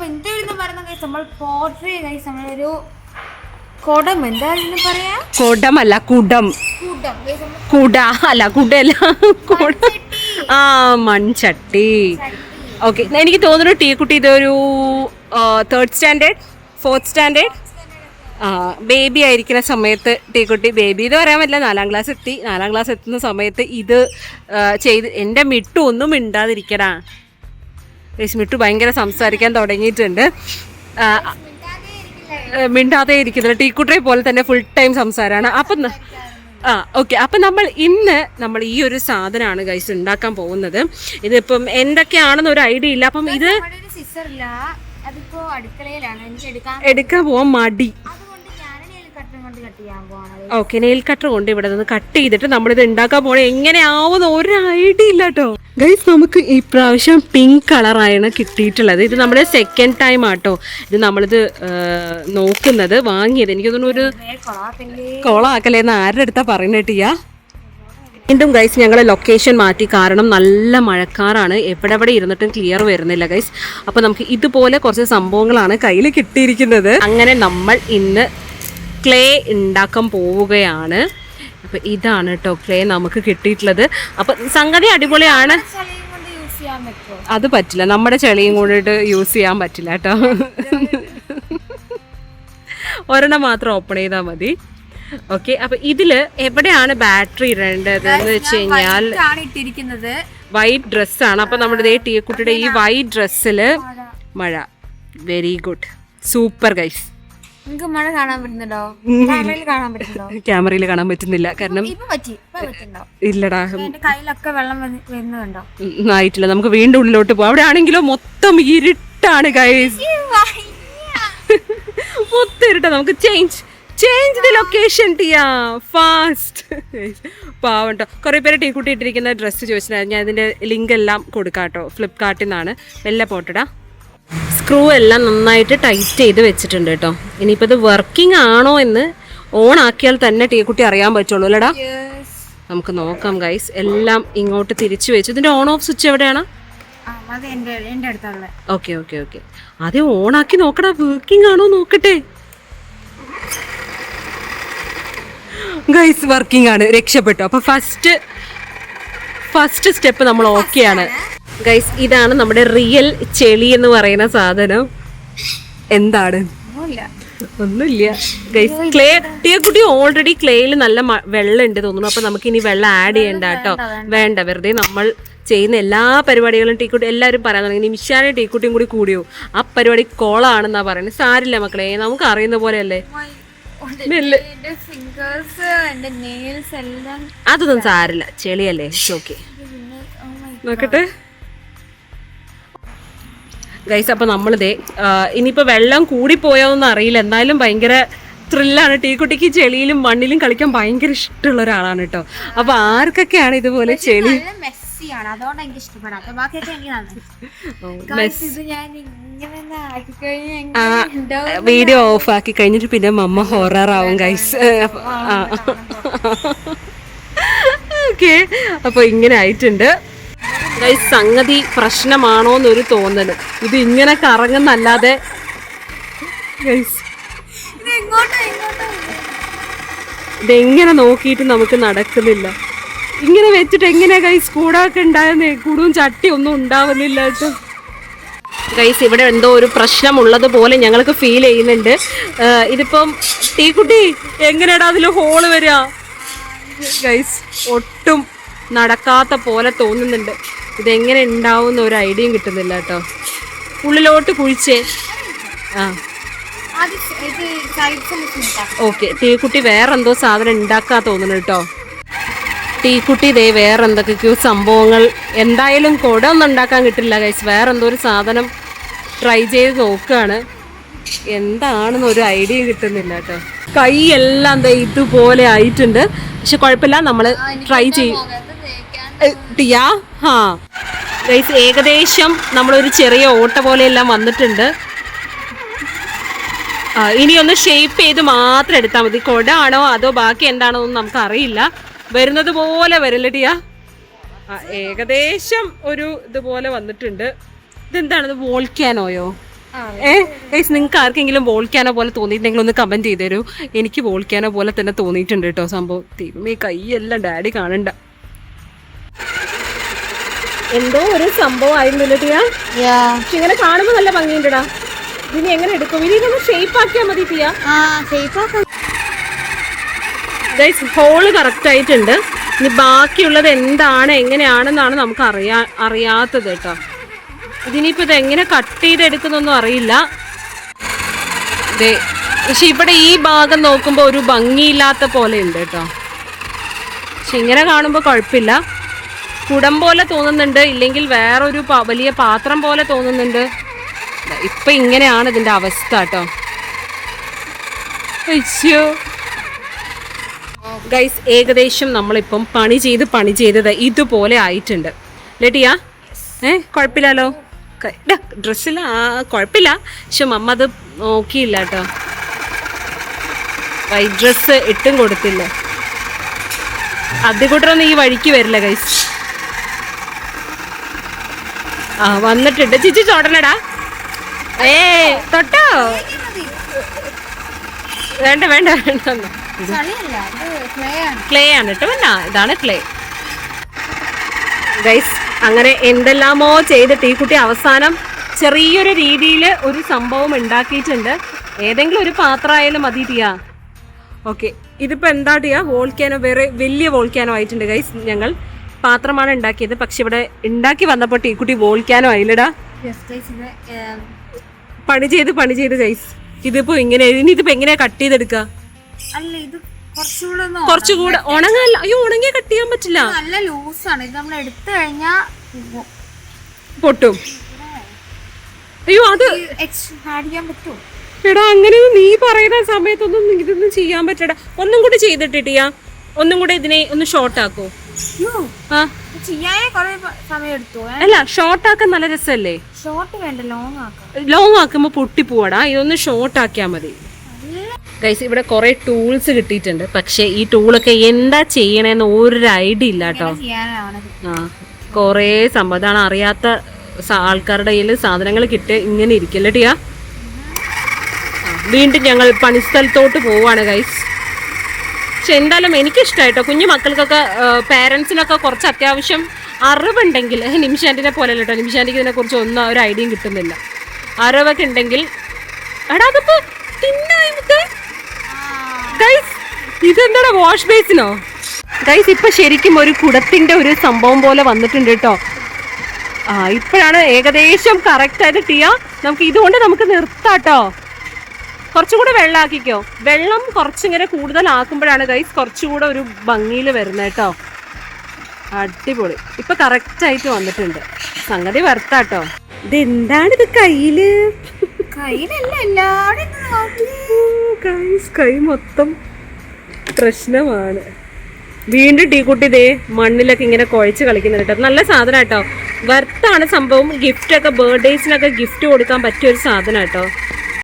അപ്പൊ എന്തായിരുന്നു പറയുന്ന കൈസ് നമ്മൾ പോട്രി കൈസ് നമ്മളൊരു കുടം. എന്തായിരുന്നു പറയാ? കുടമല്ല കുടം. കുടം. കുട. അല്ല കുടല്ല കുട. ആ മൺചട്ടി. ഓക്കെ എനിക്ക് തോന്നുന്നു ടീ കുട്ടി ഇതൊരു തേർഡ് സ്റ്റാൻഡേർഡ് ഫോർത്ത് സ്റ്റാൻഡേർഡ് ആ ബേബി ആയിരിക്കുന്ന സമയത്ത് ടീക്കുട്ടി ബേബി എന്ന് പറയാൻ പറ്റില്ല. നാലാം ക്ലാസ് എത്തി. നാലാം ക്ലാസ് എത്തുന്ന സമയത്ത് ഇത് ചെയ്ത് എന്റെ മിട്ടു ഒന്നും മിണ്ടാതിരിക്കടാ. മിട്ടു ഭയങ്കര സംസാരിക്കാൻ തുടങ്ങിയിട്ടുണ്ട്. മിണ്ടാതെ ഇരിക്കുന്നില്ല. ടീക്കുട്ടറെ പോലെ തന്നെ ഫുൾ ടൈം സംസാരമാണ് അപ്പം ആ ഓക്കെ അപ്പം നമ്മൾ ഇന്ന് നമ്മൾ ഈ ഒരു സാധനമാണ് ഗൈസ് ഉണ്ടാക്കാൻ പോകുന്നത്. ഇതിപ്പം എന്തൊക്കെയാണെന്ന് ഒരു ഐഡിയ ഇല്ല. അപ്പം ഇത് എടുക്കാൻ പോവാൻ മടി. ഓക്കെ നെയിൽ കട്ടർ കൊണ്ട് ഇവിടെ നിന്ന് കട്ട് ചെയ്തിട്ട് നമ്മളിത് ഉണ്ടാക്കാൻ പോണേ. എങ്ങനെയാവുന്ന ഒരു ഐഡിയ ഇല്ല കേട്ടോ ഗൈസ് നമുക്ക് ഈ പ്രാവശ്യം പിങ്ക് കളറാണ് കിട്ടിയിട്ടുള്ളത്. ഇത് നമ്മുടെ സെക്കൻഡ് ടൈം ആട്ടോ. ഇത് നമ്മളിത് നോക്കുന്നത് വാങ്ങിയത്. എനിക്ക് തോന്നുന്നു ഒരു കൊളാക്കലേന്ന് ആരുടെ അടുത്താ പറയുന്നത് ടിയാ വീണ്ടും ഗൈസ് ഞങ്ങൾ ലൊക്കേഷൻ മാറ്റി. കാരണം നല്ല മഴക്കാറാണ്. എവിടെ എവിടെ ഇരുന്നിട്ടും ക്ലിയർ വരുന്നില്ല ഗൈസ് അപ്പോൾ നമുക്ക് ഇതുപോലെ കുറച്ച് സംഭവങ്ങളാണ് കയ്യിൽ കിട്ടിയിരിക്കുന്നത്. അങ്ങനെ നമ്മൾ ഇന്ന് ക്ലേ ഉണ്ടാക്കാൻ പോവുകയാണ്. അപ്പോൾ ഇതാണ് കേട്ടോ ക്ലേ നമുക്ക് കിട്ടിയിട്ടുള്ളത്. അപ്പോൾ സംഗതി അടിപൊളിയാണ്. അത് പറ്റില്ല. നമ്മുടെ ചെളിയും കൂടിയിട്ട് യൂസ് ചെയ്യാൻ പറ്റില്ല കേട്ടോ ഒരെണ്ണം മാത്രം ഓപ്പൺ ചെയ്താൽ മതി. ഓക്കെ അപ്പൊ ഇതിൽ എവിടെയാണ് ബാറ്ററി ഇടേണ്ടത് എന്ന് വെച്ച് കഴിഞ്ഞാൽ ആണ് ഡ്രസ് വൈറ്റ് ഡ്രസ്സാണ് അപ്പൊ നമ്മുടെ ടീക്കുട്ടിയുടെ ഈ വൈറ്റ് ഡ്രസ്സിൽ മഴ. വെരി ഗുഡ് സൂപ്പർ ഗൈസ് നിങ്ങൾക്ക് മഴ കാണാൻ പറ്റുന്നുണ്ടോ? ക്യാമറയിൽ കാണാൻ പറ്റുന്നുണ്ടോ? ക്യാമറയിൽ കാണാൻ പറ്റുന്നില്ല. കാരണം ഇല്ലടാ. കയ്യിലൊക്കെ വെള്ളം വരുന്നുണ്ടോ? ആയിട്ടില്ല. നമുക്ക് വീണ്ടും ഉള്ളിലോട്ട് പോവാം. അവിടെ ആണെങ്കിലോ മൊത്തം ഇരുട്ടാണ് ഗൈസ് മൊത്തം ഇരുട്ടാ. നമുക്ക് ചേഞ്ച് ചേഞ്ച് ദി ലൊക്കേഷൻ ടിയാ. ഫാസ്റ്റ് പാവട്ടോ കുറേ പേര് ടീ കുട്ടി ഇട്ടിരിക്കുന്ന ഡ്രസ്സ് ചോദിച്ചിട്ടുണ്ടായിരുന്നു. ഞാൻ അതിന്റെ ലിങ്ക് എല്ലാം കൊടുക്കാട്ടോ. ഫ്ലിപ്കാർട്ടിൽ നിന്നാണ് മെല്ലെ പോട്ടടാ. സ്ക്രൂ എല്ലാം നന്നായിട്ട് ടൈറ്റ് ചെയ്ത് വെച്ചിട്ടുണ്ട് കേട്ടോ ഇനിയിപ്പോൾ ഇത് വർക്കിംഗ് ആണോ എന്ന് ഓൺ ആക്കിയാൽ തന്നെ ടീ കുട്ടി അറിയാൻ പറ്റുള്ളൂ അല്ലടാ? നമുക്ക് നോക്കാം ഗൈസ് എല്ലാം ഇങ്ങോട്ട് തിരിച്ചു വെച്ചു. ഇതിന്റെ ഓൺ ഓഫ് സ്വിച്ച് എവിടെയാണ്? ഓക്കെ ഓക്കെ ഓക്കെ ആദ്യം ഓണാക്കി നോക്കടാ. വർക്കിംഗ് ആണോ നോക്കട്ടെ? ഗൈസ് വർക്കിംഗ് ആണ്. രക്ഷപ്പെട്ടു. അപ്പൊ ഫസ്റ്റ് ഫസ്റ്റ് സ്റ്റെപ്പ് നമ്മൾ ഓക്കെയാണ് ഗൈസ് ഇതാണ് നമ്മുടെ റിയൽ ചെളി എന്ന് പറയുന്ന സാധനം. എന്താണ്? ഒന്നുമില്ല. ഗൈസ് ക്ലേ കുട്ടി ഓൾറെഡി ക്ലേയിൽ നല്ല വെള്ളം ഉണ്ട് തോന്നുന്നു. അപ്പൊ നമുക്ക് ഇനി വെള്ളം ആഡ് ചെയ്യണ്ട കേട്ടോ. വേണ്ട. വെറുതെ നമ്മൾ ചെയ്യുന്ന എല്ലാ പരിപാടികളും ടീക്കുട്ടി എല്ലാവരും പറയാൻ തുടങ്ങി. നിമിഷാനെ ടീക്കുട്ടിയും കൂടി കൂടിയോ? ആ പരിപാടി കോളാണെന്നാ പറയുന്നത്. സാരില്ല മക്കളെ നമുക്ക് അറിയുന്ന പോലെയല്ലേ? നെയിൽസ് എല്ലാം അതൊന്നും സാരില്ല. ചെളിയല്ലേ? ഓക്കെ oh നോക്കട്ടെ. ഗൈസ് അപ്പോൾ നമ്മളിതേ ഇനിയിപ്പോൾ വെള്ളം കൂടിപ്പോയോന്നും അറിയില്ല. എന്നാലും ഭയങ്കര ത്രില്ലാണ് ടീക്കുട്ടിക്ക് ചെളിയിലും മണ്ണിലും കളിക്കാൻ ഭയങ്കര ഇഷ്ടമുള്ള ഒരാളാണ് കേട്ടോ. അപ്പോൾ ആർക്കൊക്കെയാണ് ഇതുപോലെ ചെളി? നല്ല മെസ്സിയാണ്. അതുകൊണ്ട് എനിക്ക് ഇഷ്ടപ്പെടാത്ത ബാക്കിയൊക്കെ എനിക്ക്? വീഡിയോ ഓഫ് ആക്കി കഴിഞ്ഞിട്ട് പിന്നെ മമ്മ ആവും ഗൈസ് ഓക്കെ അപ്പോൾ ഇങ്ങനെ ആയിട്ടുണ്ട്. സംഗതി പ്രശ്നമാണോ എന്നൊരു തോന്നൽ. ഇത് ഇങ്ങനെ കറങ്ങുന്നല്ലാതെ. ഇതെങ്ങനെ നോക്കിയിട്ട് നമുക്ക് നടക്കുന്നില്ല. ഇങ്ങനെ വെച്ചിട്ട് എങ്ങനെ ഗൈസ് കൂടൊക്കെ ഉണ്ടായിരുന്നേ കൂടും ചട്ടി ഒന്നും ഉണ്ടാവുന്നില്ല കേട്ടോ. ഗൈസ് ഇവിടെ എന്തോ ഒരു പ്രശ്നമുള്ളത് പോലെ ഞങ്ങൾക്ക് ഫീൽ ചെയ്യുന്നുണ്ട്. ഇതിപ്പം ടീക്കുട്ടി എങ്ങനെയാടാ അതിൽ ഹോൾ വരിക? ഗൈസ് ഒട്ടും നടക്കാത്ത പോലെ തോന്നുന്നുണ്ട്. ഇതെങ്ങനെ ഉണ്ടാവും ഒരു ഐഡിയയും കിട്ടുന്നില്ല കേട്ടോ. ഉള്ളിലോട്ട് കുഴിച്ചേ. ആ. ഇത് ഓക്കെ തീക്കുട്ടി വേറെന്തോ സാധനം ഉണ്ടാക്കാ തോന്നുന്നു കേട്ടോ. തീക്കുട്ടി ദേ വേറെ എന്തൊക്കെയോ സംഭവങ്ങൾ. എന്തായാലും കുട ഒന്നും ഉണ്ടാക്കാൻ കിട്ടില്ല കൈസ് വേറെന്തോ ഒരു സാധനം ട്രൈ ചെയ്ത് നോക്കുകയാണ് എന്താണെന്ന് ഒരു ഐഡിയ കിട്ടുന്നില്ല കേട്ടോ. കൈ എല്ലാം ഇതുപോലെ ആയിട്ടുണ്ട്. പക്ഷെ കുഴപ്പമില്ല നമ്മൾ ട്രൈ ചെയ്യും ടിയാ? ഹാ. ഗൈസ് ഏകദേശം നമ്മളൊരു ചെറിയ ഓട്ട പോലെയെല്ലാം വന്നിട്ടുണ്ട്. ഇനി ഒന്ന് ഷേപ്പ് ചെയ്ത് മാത്രം എടുത്താൽ മതി. കൊടാണോ അതോ ബാക്കി എന്താണോ എന്ന് നമുക്ക് അറിയില്ല വരുന്നത് പോലെ വരില്ല ടിയാ. ഏകദേശം ഒരു ഇതുപോലെ വന്നിട്ടുണ്ട്. ഇതെന്താണ്? ഇത് വോൾക്കാനോയോ ഏ ഗൈസ് നിങ്ങൾക്ക് ആർക്കെങ്കിലും വോൾക്കാനോ പോലെ തോന്നിയിട്ടുണ്ടെങ്കിൽ ഒന്ന് കമന്റ് ചെയ്തു തരൂ എനിക്ക് വോൾക്കാനോ പോലെ തന്നെ തോന്നിയിട്ടുണ്ട് കേട്ടോ സംഭവം. ദൈവമേ കൈയെല്ലാം ഡാഡി കാണണ്ട. എന്തോ ഒരു സംഭവം ആയിരുന്നില്ല പക്ഷെ ഇങ്ങനെ കാണുമ്പോ നല്ല ഭംഗിയുണ്ടടാ. ഇതിനെ എങ്ങനെ എടുക്കും? ഇനി ഇതൊന്ന് ഷേപ്പ് ആക്കിയാ മതി ഗൈസ് ഹോൾ കറക്റ്റ് ആയിട്ടുണ്ട്. ഇനി ബാക്കിയുള്ളത് എന്താണ് എങ്ങനെയാണെന്നാണ് നമുക്ക് അറിയാ അറിയാത്തത് കേട്ടോ. ഇതിനിപ്പോ ഇത് എങ്ങനെ കട്ട് ചെയ്തെടുക്കുന്നൊന്നും അറിയില്ല. പക്ഷെ ഇവിടെ ഈ ഭാഗം നോക്കുമ്പോൾ ഒരു ഭംഗിയില്ലാത്ത പോലെ ഉണ്ട് കേട്ടോ. പക്ഷെ ഇങ്ങനെ കാണുമ്പോൾ കുഴപ്പമില്ല. കുടം പോലെ തോന്നുന്നുണ്ട് ഇല്ലെങ്കിൽ വേറൊരു വലിയ പാത്രം പോലെ തോന്നുന്നുണ്ട്. ഇപ്പൊ ഇങ്ങനെയാണ് ഇതിന്റെ അവസ്ഥ കേട്ടോ. ഗൈസ് ഏകദേശം നമ്മളിപ്പം പണി ചെയ്ത് പണി ചെയ്തത് ഇതുപോലെ ആയിട്ടുണ്ട്. ലെട്ടിയ ഏ കുഴപ്പമില്ലല്ലോ? ഡ്രസ്സില്ല കുഴപ്പമില്ല. പക്ഷെ മമ്മ അത് നോക്കിയില്ല കേട്ടോ. വൈറ്റ് ഡ്രസ്സ് ഇട്ടും കൊടുത്തില്ല. അതികൂട്ടറൊന്നും ഈ വഴിക്ക് വരില്ല ഗൈസ് ആ വന്നിട്ടുണ്ട്. ചിച്ചി ചോടനടാ ഏ തൊട്ടോ? വേണ്ട വേണ്ട ക്ലേ ആണ്. കേട്ടോ വേണ്ട ഇതാണ് ക്ലേ ഗൈസ് അങ്ങനെ എന്തെല്ലാമോ ചെയ്തിട്ട് ഈ കുട്ടി അവസാനം ചെറിയൊരു രീതിയിൽ ഒരു സംഭവം ഉണ്ടാക്കിയിട്ടുണ്ട്. ഏതെങ്കിലും ഒരു പാത്രമായാലും മതി ടിയാ. ഓക്കെ ഇതിപ്പോൾ എന്താ ടിയാ? വോൾക്കാനോ വേറെ വലിയ വോൾക്കാനോ ആയിട്ടുണ്ട് ഗൈസ് ഞങ്ങൾ പാത്രമാണ് ഉണ്ടാക്കിയത്. പക്ഷെ ഇവിടെ ഉണ്ടാക്കി വന്നപ്പോൾ ടീക്കുട്ടി വോൾക്കാനോ ആയില്ലടാ. പണി ചെയ്ത് പണി ചെയ്ത് ഗൈസ് ഇതിപ്പോ ഇങ്ങനെ ഇനി ഇതിപ്പോ എങ്ങനെയാ കട്ട് ചെയ്തെടുക്കുക അല്ല ഇത് കുറച്ചുകൂടെ ഉണങ്ങല്ല. അയ്യോ ഉണങ്ങിയ കട്ട് ചെയ്യാൻ പറ്റില്ല. നല്ല ലൂസാണ്. ഇത് നമ്മൾ എടുത്തു കഴിഞ്ഞാ പൊട്ടും. അയ്യോ അത് എടാ അങ്ങനെ നീ പറയുന്ന സമയത്തൊന്നും ഇതൊന്നും ചെയ്യാൻ പറ്റടാ ഒന്നും കൂടി ചെയ്തിട്ടിട്ടിയാ ഒന്നും കൂടെ ഇതിനെ ഒന്ന് ഷോർട്ട് ആക്കോ. അല്ല ഷോർട്ട് ആക്കാൻ നല്ല രസമല്ലേ? ഷോർട്ട് വേണ്ട ലോങ് ആക്കാം ലോങ് ആക്കുമ്പോൾ പൊട്ടിപ്പോവാടാ ഇതൊന്ന് ഷോർട്ട് ആക്കിയാ മതി. ഗൈസ് ഇവിടെ കുറെ ടൂൾസ് കിട്ടിയിട്ടുണ്ട്. പക്ഷെ ഈ ടൂളൊക്കെ എന്താ ചെയ്യണേന്ന് ഒരു ഐഡിയ ഇല്ല കേട്ടോ. ആ കുറെ സമ്മതാണ് അറിയാത്ത ആൾക്കാരുടെ കയ്യിൽ സാധനങ്ങൾ കിട്ടി ഇങ്ങനെ ഇരിക്കല്ലേ ടിയാ? വീണ്ടും ഞങ്ങൾ പണിസ്ഥലത്തോട്ട് പോവാണ് ഗൈസ് പക്ഷെ എന്തായാലും എനിക്കിഷ്ടമായിട്ടോ കുഞ്ഞു മക്കൾക്കൊക്കെ പേരൻസിനൊക്കെ കുറച്ച് അത്യാവശ്യം അറിവുണ്ടെങ്കിൽ നിമിഷാന്റിനെ പോലെ കേട്ടോ. നിമിഷാന്റിക്ക് ഇതിനെ കുറിച്ച് ഒന്നും ഒരു ഐഡിയയും കിട്ടുന്നില്ല. അറിവൊക്കെ ഉണ്ടെങ്കിൽ എടാ അതിപ്പോ ഇതെന്താടാ വാഷ് ബേസിനോ ഗൈസ് ഇപ്പൊ ശരിക്കും ഒരു കുടത്തിന്റെ ഒരു സംഭവം പോലെ വന്നിട്ടുണ്ട് കേട്ടോ. ആ ഇപ്പോഴാണ് ഏകദേശം കറക്റ്റ് ആയിട്ട് ടിയ നമുക്ക് ഇതുകൊണ്ട് നമുക്ക് നിർത്താട്ടോ കുറച്ചുകൂടെ വെള്ളമാക്കിക്കോ വെള്ളം കുറച്ചിങ്ങനെ കൂടുതലാക്കുമ്പോഴാണ് ഗൈസ് കുറച്ചുകൂടെ ഒരു ഭംഗിയിൽ വരുന്നത് കേട്ടോ. അടിപൊളി. ഇപ്പൊ കറക്റ്റ് ആയിട്ട് വന്നിട്ടുണ്ട്. സംഗതി വർത്താട്ടോ ഇതെന്താണ് ഇത് കയ്യിൽ? ഇത് കൈ മൊത്തം പ്രശ്നമാണ്. വീണ്ടും ടീ കുട്ടി ദേ മണ്ണിലൊക്കെ ഇങ്ങനെ കുഴച്ച് കളിക്കുന്നുണ്ട് കേട്ടോ നല്ല സാധനം കേട്ടോ വർത്താണ് സംഭവം. ഗിഫ്റ്റൊക്കെ ബർത്ത്ഡേസിനൊക്കെ ഗിഫ്റ്റ് കൊടുക്കാൻ പറ്റിയ ഒരു സാധനം കേട്ടോ